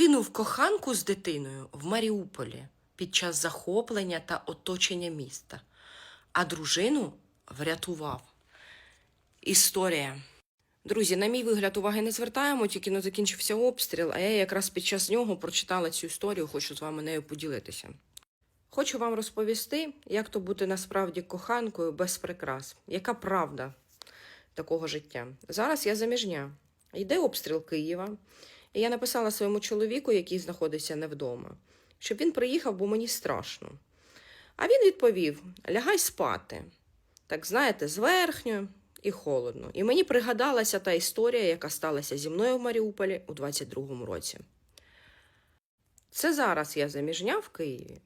кинув коханку з дитиною в Маріуполі під час захоплення та оточення міста, а дружину врятував. Історія. Друзі, на мій вигляд уваги не звертаємо, тільки не закінчився обстріл, а я якраз під час нього прочитала цю історію, хочу з вами нею поділитися. Хочу вам розповісти, як то бути насправді коханкою без прикрас, яка правда такого життя. Зараз я заміжня. Йде обстріл Києва, і я написала своєму чоловіку, який знаходиться не вдома, щоб він приїхав, бо мені страшно. А він відповів: лягай спати. Так знаєте, зверхньо і холодно. І мені пригадалася та історія, яка сталася зі мною в Маріуполі у 22-му році. Це зараз я заміжня в Києві.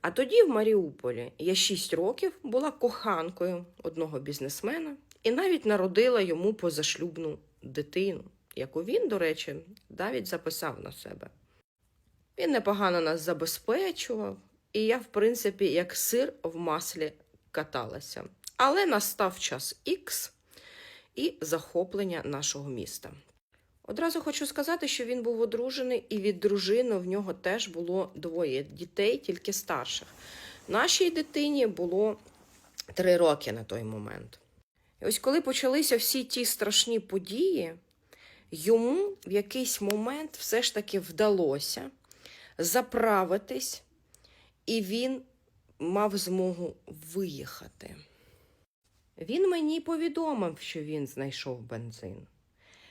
А тоді в Маріуполі я 6 років була коханкою одного бізнесмена і навіть народила йому позашлюбну дитину, яку він, до речі, навіть записав на себе. Він непогано нас забезпечував, і я, в принципі, як сир в маслі каталася. Але настав час Х і захоплення нашого міста. Одразу хочу сказати, що він був одружений, і від дружини в нього теж було двоє дітей, тільки старших. Нашій дитині було три роки на той момент. І ось коли почалися всі ті страшні події, йому в якийсь момент все ж таки вдалося заправитись, і він мав змогу виїхати. Він мені повідомив, що він знайшов бензин.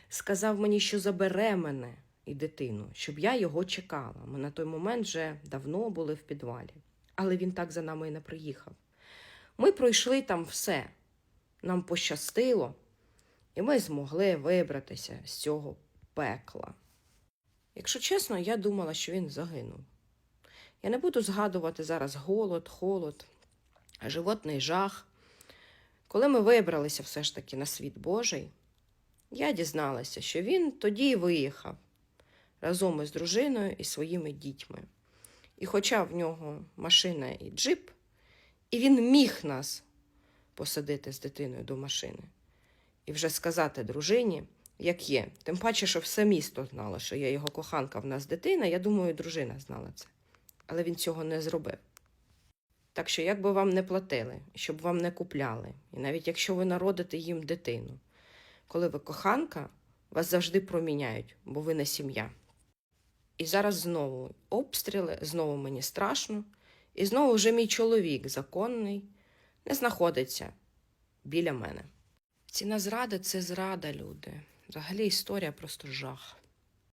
Сказав мені, що забере мене і дитину, щоб я його чекала. Ми на той момент вже давно були в підвалі. Але він так за нами і не приїхав. Ми пройшли там все. Нам пощастило, і ми змогли вибратися з цього пекла. Якщо чесно, я думала, що він загинув. Я не буду згадувати зараз голод, холод, животний жах. Коли ми вибралися все ж таки на світ Божий, я дізналася, що він тоді виїхав разом із дружиною і своїми дітьми. І хоча в нього машина і джип, і він міг нас посадити з дитиною до машини. І вже сказати дружині, як є. Тим паче, що все місто знало, що я його коханка, в нас дитина. Я думаю, дружина знала це. Але він цього не зробив. Так що, як би вам не платили, щоб вам не купляли, і навіть якщо ви народите їм дитину, коли ви коханка, вас завжди проміняють, бо ви не сім'я. І зараз знову обстріли, знову мені страшно, і знову вже мій чоловік законний не знаходиться біля мене. Ціна зради це зрада, люди. Взагалі історія просто жах.